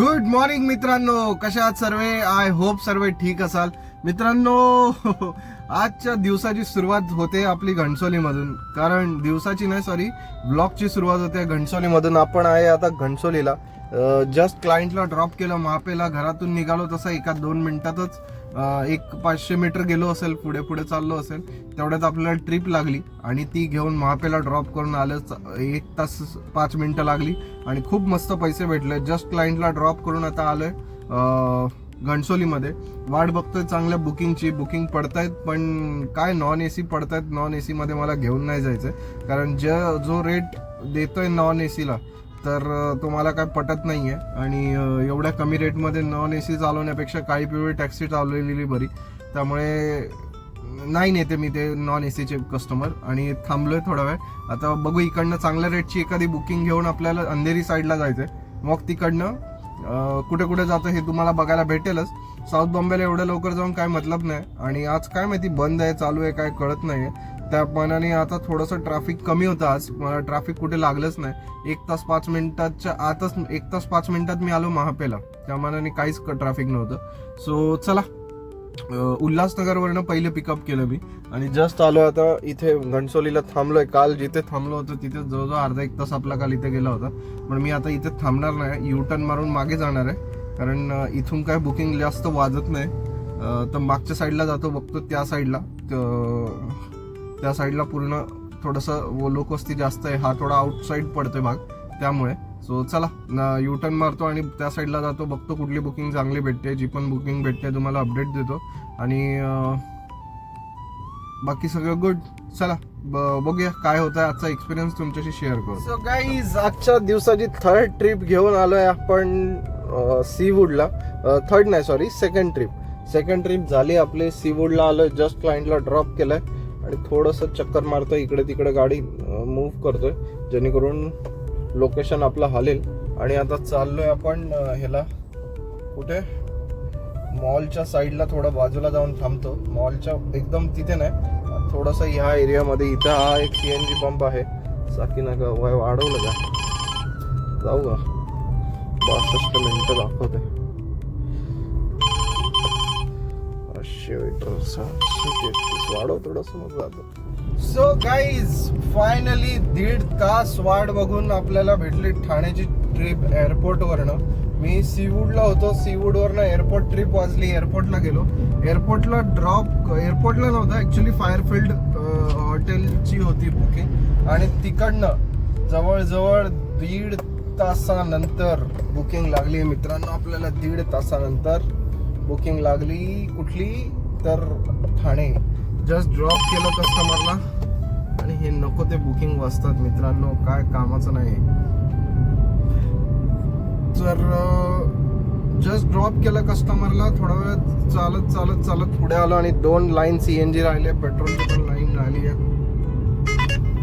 Good morning मित्रांनो. कशा आहात सर्व? आय होप सर्व ठीक असाल. मित्रांनो आजच्या दिवसाची सुरुवात होते आपली घनसोलीमधून. कारण दिवसाची नाही सॉरी ब्लॉकची सुरुवात होते घनसोलीमधून. आपण आहे आता घणसोलीला जस्ट क्लायंटला ड्रॉप केलं मापेला घरातून निघालो तसं एका दोन मिनिटातच एक पाचशे मीटर गेलो असेल पुढे पुढे चाललो असेल तेवढ्यात आपल्याला ट्रिप लागली आणि ती घेऊन महापेला ड्रॉप करून आलं एक तास पाच मिनटं लागली आणि खूप मस्त पैसे भेटले. जस्ट क्लायंटला ड्रॉप करून आता आलोय आहे घणसोलीमध्ये वाट बघतोय चांगल्या बुकिंगची बुकिंग पडतायत पण काय नॉन ए सी पडत पडतायत नॉन ए सीमध्ये मला घेऊन नाही जायचं कारण ज जो रेट देतोय नॉन ए सीला तर तुम्हाला तो मला काय पटत नाही आहे आणि एवढ्या कमी रेटमध्ये नॉन ए सी चालवण्यापेक्षा काही पिवळी टॅक्सी चालवलेली बरी. त्यामुळे नाही नेते मी ते नॉन ए सीचे कस्टमर आणि थांबलोय थोडा वेळ. आता बघू इकडनं चांगल्या रेटची एखादी बुकिंग घेऊन आपल्याला अंधेरी साईडला जायचंय. मग तिकडनं कुठे कुठे जातं हे तुम्हाला बघायला भेटेलच. साऊथ बॉम्बेला एवढ्या लवकर जाऊन काय मतलब नाही. आणि आज काय माहिती बंद आहे चालू आहे काय कळत नाही आहे मनाने आता थोडंसं ट्रॅफिक कमी होतं आज. मला ट्रॅफिक कुठे लागलंच नाही. एक तास पाच मिनिटाच्या आतच एक तास पाच मिनिटात मी आलो महापेला. त्यामानाने काहीच ट्रॅफिक नव्हतं. सो चला. उल्हासनगरवरनं पहिले पिकअप केलं मी. आणि जस्ट आलो आता इथे घणसोलीला थांबलोय. काल जिथे थांबलो होतो तिथे जवळजवळ अर्धा एक तास आपला काल इथे गेला होता. पण मी आता इथे थांबणार नाही. यू टर्न मारून मागे जाणार आहे. कारण इथून काय बुकिंग जास्त वाजत नाही. तर मागच्या साईडला जातो बघतो त्या साईडला त्या साईडला पूर्ण थोडंसं लोकवस्ती जास्त आहे. हा थोडा आउटसाईड पडतोय भाग. त्यामुळे. सो चला यू टर्न मारतो आणि त्या साईडला जातो. बघतो कुठली बुकिंग चांगली भेटते. जी पण बुकिंग भेटते तुम्हाला अपडेट देतो. आणि बाकी सगळं गुड चला ब- बघूया काय होत आहे आजचा एक्सपिरियन्स तुमच्याशी शेअर करू. सो गाईज आजच्या दिवसाची थर्ड ट्रिप घेऊन आलोय आपण सीवूडला थर्ड नाही sorry second trip second trip झाली आपली. सी वुडला आलोय जस्ट क्लायंटला ड्रॉप केलंय. आणि थोडंसं चक्कर मारतो इकडे तिकडे गाडी मूव्ह करतोय. जेणेकरून लोकेशन आपलं हालेल. आणि आता चाललोय आपण ह्याला कुठे? मॉलच्या साईडला थोडं बाजूला जाऊन थांबतो. मॉलच्या एकदम तिथे नाही. थोडंसं ह्या एरियामध्ये इथं हा एक सी एन जी पंप आहे. साकी नका वय वाढवलं का जाऊ का? बासष्ट मिनटं दाखवते पाचशे मीटर वाढव थोडस मग जातो. सो गाईज फायनली दीड तास वाट बघून आपल्याला भेटली ठाण्याची ट्रिप एअरपोर्टवरनं मी सीवूडला होतो सीवूडवरनं एअरपोर्ट ट्रिप वाजली एअरपोर्टला गेलो. एअरपोर्टला ड्रॉप एअरपोर्टला नव्हतं ऍक्च्युली फायरफिल्ड हॉटेलची होती बुकिंग आणि तिकडनं जवळजवळ दीड तासानंतर बुकिंग लागली. मित्रांनो आपल्याला दीड तासानंतर बुकिंग लागली कुठली? तर ठाणे. जस्ट ड्रॉप केलं कस्टमरला आणि हे नको ते बुकिंग वाचतात मित्रांनो काय कामाचं नाही. तर जस्ट ड्रॉप केलं कस्टमरला थोडा वेळ चालत चालत चालत पुढे आलो आणि दोन लाईन सी एन जी राहिले पेट्रोलची पण लाईन राहिली आहे.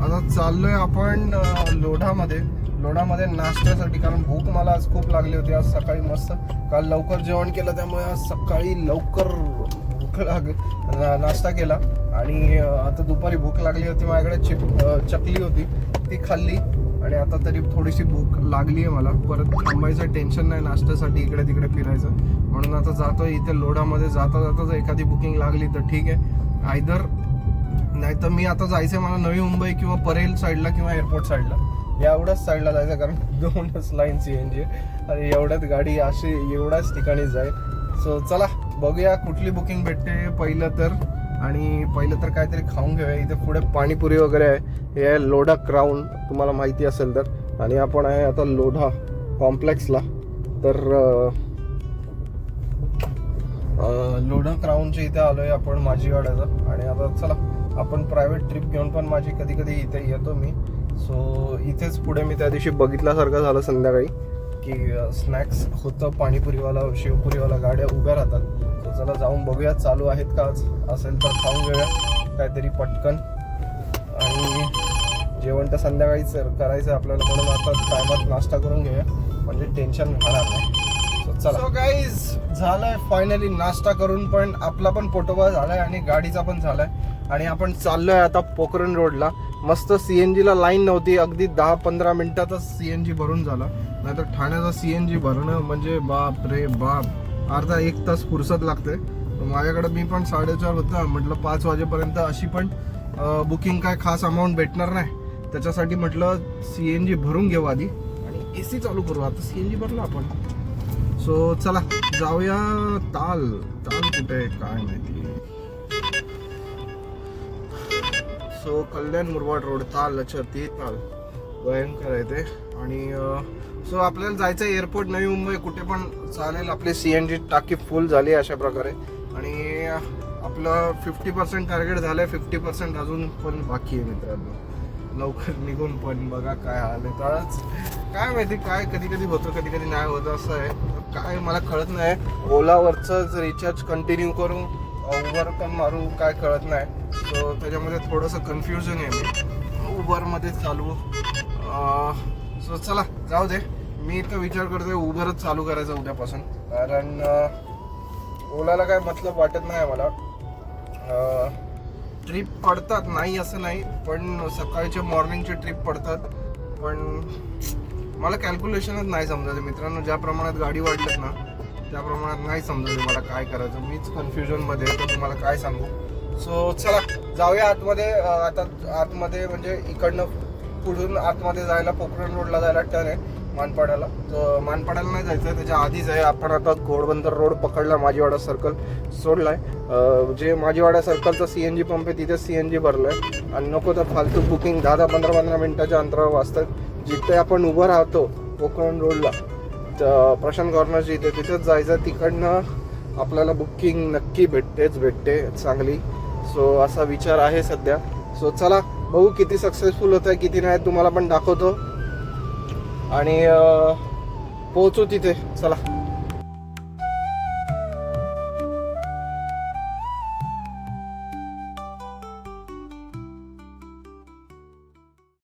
आता चाललोय आपण लोढामध्ये. लोढामध्ये नाश्त्यासाठी कारण भूक मला आज खूप लागली होती आज सकाळी मस्त. काल लवकर जेवण केलं त्यामुळे आज सकाळी लवकर भूक लाग नाश्ता केला. आणि आता दुपारी भूक लागली होती. माझ्याकडे चिप चकली होती. ती खाल्ली. आणि आता तरी थोडीशी भूक लागली आहे मला. परत थांबायचं टेन्शन नाही नाश्त्यासाठी इकडे तिकडे फिरायचं. म्हणून आता जातोय इथे लोढामध्ये जाता जाता जर एखादी बुकिंग लागली तर ठीक आहे. आयदर नाही तर मी आता जायचं मला नवी मुंबई किंवा परेल साईडला किंवा एअरपोर्ट साईडला. एवढ्याच साईडला जायचं कारण दोनच लाईन सी एन जी आणि एवढ्यात गाडी अशी एवढ्याच ठिकाणी जाईल. सो चला. बघूया कुठली बुकिंग भेटते पहिलं तर. आणि पहिलं तर काहीतरी खाऊन घेऊया. इथे पुढे पाणीपुरी वगैरे आहे. हे आहे लोढा क्राऊन तुम्हाला माहिती असेल तर. आणि आपण आहे आता लोढा कॉम्प्लेक्सला तर लोढा क्राऊनच्या इथे आलोय आपण माझी गाड्याचा आणि आता चला आपण प्रायव्हेट ट्रिप घेऊन पण माझी कधी कधी इथे येतो मी. सो इथेच पुढे मी त्या दिवशी बघितल्यासारखं झालं संध्याकाळी. की स्नॅक्स होतं पाणीपुरीवाला शेवपुरीवाला गाड्या उभ्या राहतात. तर चला जाऊन बघूया चालू आहेत का आज. असेल तर खाऊन घेऊया. काहीतरी पटकन. आणि जेवण तर संध्याकाळीच करायचं आपल्याला म्हणून आता टायमात नाश्ता करून घेऊया. म्हणजे टेन्शन राहणार नाही. चला. सो गाईज झालंय फायनली नाश्ता करून पण आपला पण पोटोबा झालाय आणि गाडीचा पण झालाय. आणि आपण चाललोय आता पोखरण रोडला. मस्त सीएनजी ला लाईन नव्हती. अगदी दहा पंधरा मिनिटातच सीएनजी भरून झाला. नाहीतर ठाण्याचा सीएनजी भरणं म्हणजे बाप रे बाप. अर्धा एक तास फुरसत लागते. माझ्याकडे मी पण साडेचार होता. म्हटलं पाच वाजेपर्यंत अशी पण बुकिंग काय खास अमाऊंट भेटणार नाही. त्याच्यासाठी म्हटलं सीएनजी भरून घेऊ आधी. आणि ए सी चालू करू. आता सीएनजी भरला आपण. सो चला. जाऊया. ताल. ताल कुठे आहे? काय माहिती. सो कल्याण मुरबाड रोड ताल अच्छा ते ताल. भयंकर आहे ते. आणि सो आपल्याला जायचं आहे एअरपोर्ट नवी मुंबई कुठे पण चालेल. आपली सी एन जी टाकी फुल झाली आहे अशा प्रकारे. आणि आपलं फिफ्टी पर्सेंट टार्गेट झालं आहे फिफ्टी पर्सेंट अजून पण बाकी आहे मित्रांनो. लवकर निघून पण बघा काय हाल आहे. तरच काय माहिती काय कधी कधी होतं कधी कधी नाही होतं असं आहे. काय मला कळत नाही. ओलावरचंच रिचार्ज कंटिन्यू करू. उबर पण मारू काय कळत नाही. सो त्याच्यामध्ये थोडंसं कन्फ्युजन आहे मी. उबरमध्ये चालू. सो चला जाऊ दे. मी तर विचार करतोय उबरच चालू करायचं उद्यापासून. कारण ओलाला काय मतलब वाटत नाही मला ट्रिप पडतात नाही असं नाही. पण सकाळचे मॉर्निंगचे ट्रिप पडतात. पण मला कॅल्क्युलेशनच नाही समजत मित्रांनो. ज्या प्रमाणात गाडी वाढल्यात ना त्या प्रमाणात नाही समजलं मला काय करायचं. मीच कन्फ्युजनमध्ये तर तुम्हाला काय सांगू? सो चला जाऊया आतमध्ये. आता आतमध्ये म्हणजे इकडनं पुढून आतमध्ये जायला पोखरण रोडला जायला टर्न आहे मानपाड्याला. तर मानपाड्याला नाही जायचं आहे त्याच्या आधीच आहे. आपण आता घोडबंदर रोड पकडला माझीवाडा सर्कल सोडलाय. आहे जे माझीवाडा सर्कलचा सी एन जी पंप आहे तिथे सी एन जी भरलाय. आणि नको तर फालतू बुकिंग दहा दहा पंधरा पंधरा मिनिटाच्या अंतरावर वाचतात. जिथे आपण उभं राहतो कोकण रोडला प्रशांत कॉर्नरची इथे तिथंच जायचं तिकडनं आपल्याला बुकिंग नक्की भेटतेच भेटते चांगली. सो असा विचार आहे सध्या. सो चला बघू किती सक्सेसफुल होत आहे किती नाही तुम्हाला पण दाखवतो. आणि पोहोचू तिथे. चला.